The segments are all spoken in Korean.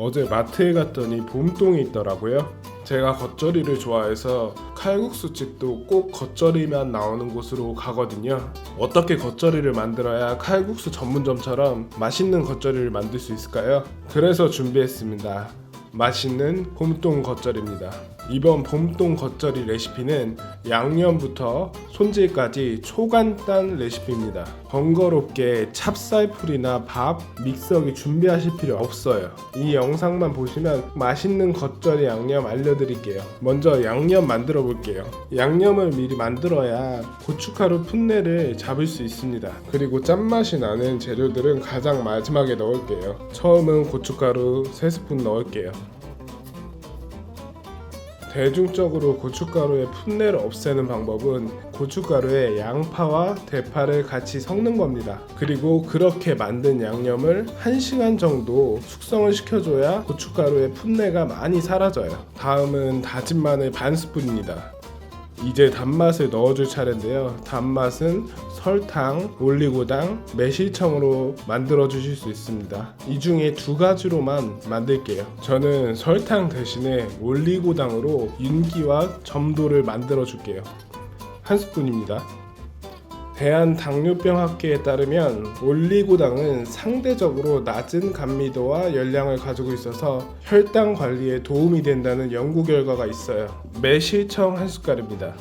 어제 마트에 갔더니 봄동이 있더라고요. 제가 겉절이를 좋아해서 칼국수 집도 꼭 겉절이만 나오는 곳으로 가거든요. 어떻게 겉절이를 만들어야 칼국수 전문점처럼 맛있는 겉절이를 만들 수 있을까요? 그래서 준비했습니다. 맛있는 봄동 겉절입니다. 이번 봄동 겉절이 레시피는 양념부터 손질까지 초간단 레시피입니다. 번거롭게 찹쌀풀이나 밥, 믹서기 준비하실 필요 없어요. 이 영상만 보시면 맛있는 겉절이 양념 알려드릴게요. 먼저 양념 만들어 볼게요. 양념을 미리 만들어야 고춧가루 풋내를 잡을 수 있습니다. 그리고 짠맛이 나는 재료들은 가장 마지막에 넣을게요. 처음은 고춧가루 3스푼 넣을게요. 대중적으로 고춧가루의 풋내를 없애는 방법은 고춧가루에 양파와 대파를 같이 섞는 겁니다. 그리고 그렇게 만든 양념을 1시간 정도 숙성을 시켜줘야 고춧가루의 풋내가 많이 사라져요. 다음은 다진 마늘 반 스푼입니다. 이제 단맛을 넣어줄 차례인데요. 단맛은 설탕, 올리고당, 매실청으로 만들어 주실 수 있습니다. 이 중에 두 가지로만 만들게요. 저는 설탕 대신에 올리고당으로 윤기와 점도를 만들어 줄게요. 한 스푼입니다. 대한당뇨병 학회에 따르면 올리고당은 상대적으로 낮은 감미도와 열량을 가지고 있어서 혈당 관리에 도움이 된다는 연구 결과가 있어요. 매실청 한 숟갈입니다.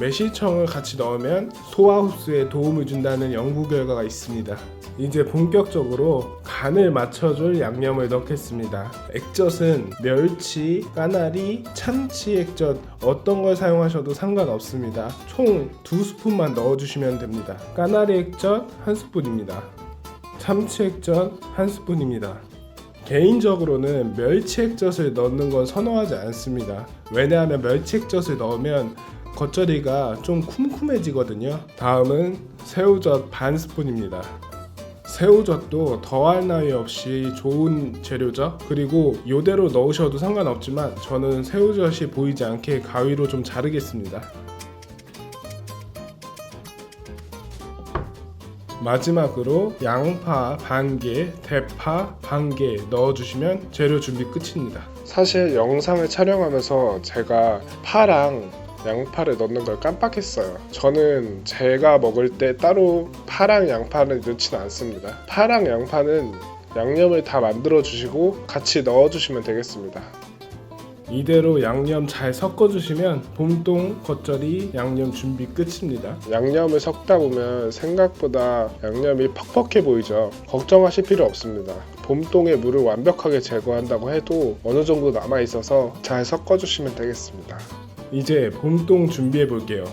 매실청을 같이 넣으면 소화 흡수에 도움을 준다는 연구 결과가 있습니다. 이제 본격적으로 간을 맞춰줄 양념을 넣겠습니다. 액젓은 멸치, 까나리, 참치 액젓 어떤 걸 사용하셔도 상관없습니다. 총 두 스푼만 넣어주시면 됩니다. 까나리 액젓 한 스푼입니다. 참치 액젓 한 스푼입니다. 개인적으로는 멸치 액젓을 넣는 건 선호하지 않습니다. 왜냐하면 멸치 액젓을 넣으면 겉절이가 좀 쿰쿰해지거든요. 다음은 새우젓 반 스푼입니다. 새우젓도 더할 나위 없이 좋은 재료죠. 그리고 이대로 넣으셔도 상관없지만 저는 새우젓이 보이지 않게 가위로 좀 자르겠습니다. 마지막으로 양파 반 개, 대파 반개 넣어주시면 재료 준비 끝입니다. 사실 영상을 촬영하면서 제가 파랑 양파를 넣는 걸 깜빡했어요. 저는 제가 먹을 때 따로 파랑 양파를 넣지는 않습니다. 파랑 양파는 양념을 다 만들어 주시고 같이 넣어 주시면 되겠습니다. 이대로 양념 잘 섞어 주시면 봄동 겉절이 양념 준비 끝입니다. 양념을 섞다 보면 생각보다 양념이 퍽퍽해 보이죠. 걱정하실 필요 없습니다. 봄동의 물을 완벽하게 제거한다고 해도 어느 정도 남아 있어서 잘 섞어 주시면 되겠습니다. 이제 봄동 준비해 볼게요.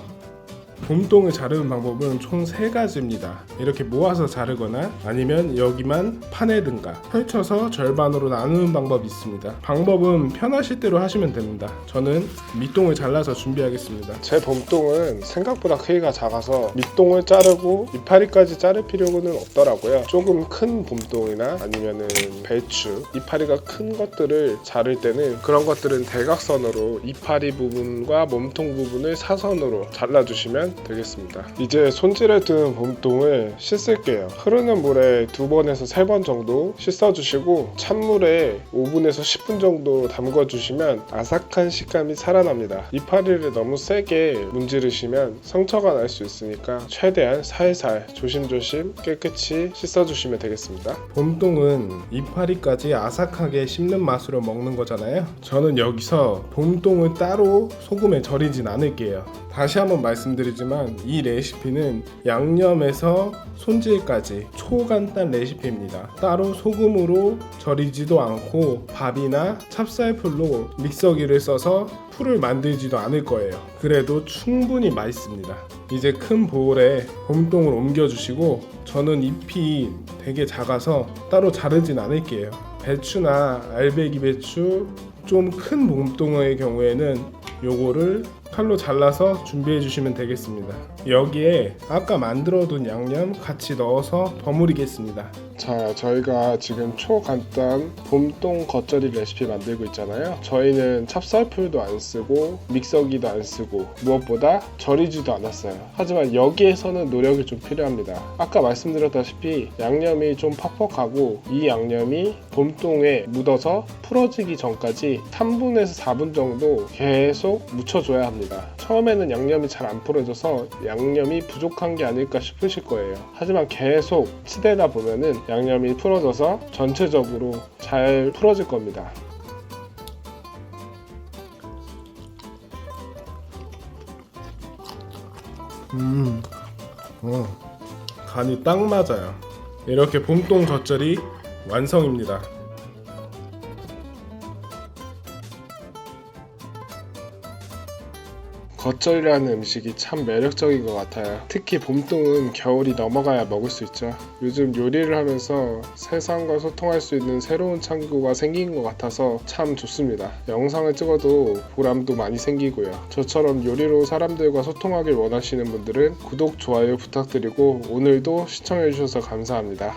봄동을 자르는 방법은 총세 가지입니다. 이렇게 모아서 자르거나 아니면 여기만 파내든가 펼쳐서 절반으로 나누는 방법이 있습니다. 방법은 편하실 대로 하시면 됩니다. 저는 밑동을 잘라서 준비하겠습니다. 제 봄동은 생각보다 크기가 작아서 밑동을 자르고 이파리까지 자를 필요는 없더라고요. 조금 큰 봄동이나 아니면은 배추, 이파리가 큰 것들을 자를 때는 그런 것들은 대각선으로 이파리 부분과 몸통 부분을 사선으로 잘라주시면 되겠습니다. 이제 손질해 둔 봄동을 씻을게요. 흐르는 물에 두 번에서 세 번 정도 씻어주시고 찬물에 5분에서 10분 정도 담궈주시면 아삭한 식감이 살아납니다. 이파리를 너무 세게 문지르시면 상처가 날 수 있으니까 최대한 살살 조심조심 깨끗이 씻어주시면 되겠습니다. 봄동은 이파리까지 아삭하게 씹는 맛으로 먹는 거잖아요. 저는 여기서 봄동을 따로 소금에 절이진 않을게요. 다시 한번 말씀드리지만 이 레시피는 양념에서 손질까지 초간단 레시피입니다. 따로 소금으로 절이지도 않고 밥이나 찹쌀풀로 믹서기를 써서 풀을 만들지도 않을 거예요. 그래도 충분히 맛있습니다. 이제 큰 보울에 봄동을 옮겨주시고 저는 잎이 되게 작아서 따로 자르진 않을게요. 배추나 알배기 배추 좀큰 봄동의 경우에는 요거를 칼로 잘라서 준비해 주시면 되겠습니다. 여기에 아까 만들어둔 양념 같이 넣어서 버무리겠습니다. 자, 저희가 지금 초간단 봄동 겉절이 레시피 만들고 있잖아요. 저희는 찹쌀풀도 안 쓰고 믹서기도 안 쓰고 무엇보다 절이지도 않았어요. 하지만 여기에서는 노력이 좀 필요합니다. 아까 말씀드렸다시피 양념이 좀 퍽퍽하고 이 양념이 봄동에 묻어서 풀어지기 전까지 3분에서 4분 정도 계속 묻혀줘야 합 니다. 처음에는 양념이 잘 안 풀어져서 양념이 부족한 게 아닐까 싶으실 거예요. 하지만 계속 치대다 보면은 양념이 풀어져서 전체적으로 잘 풀어질 겁니다. 음, 어, 간이 딱 맞아요. 이렇게 봄동 젖절이 완성입니다. 겉절이라는 음식이 참 매력적인 것 같아요. 특히 봄동은 겨울이 넘어가야 먹을 수 있죠. 요즘 요리를 하면서 세상과 소통할 수 있는 새로운 창구가 생긴 것 같아서 참 좋습니다. 영상을 찍어도 보람도 많이 생기고요. 저처럼 요리로 사람들과 소통하길 원하시는 분들은 구독, 좋아요 부탁드리고 오늘도 시청해주셔서 감사합니다.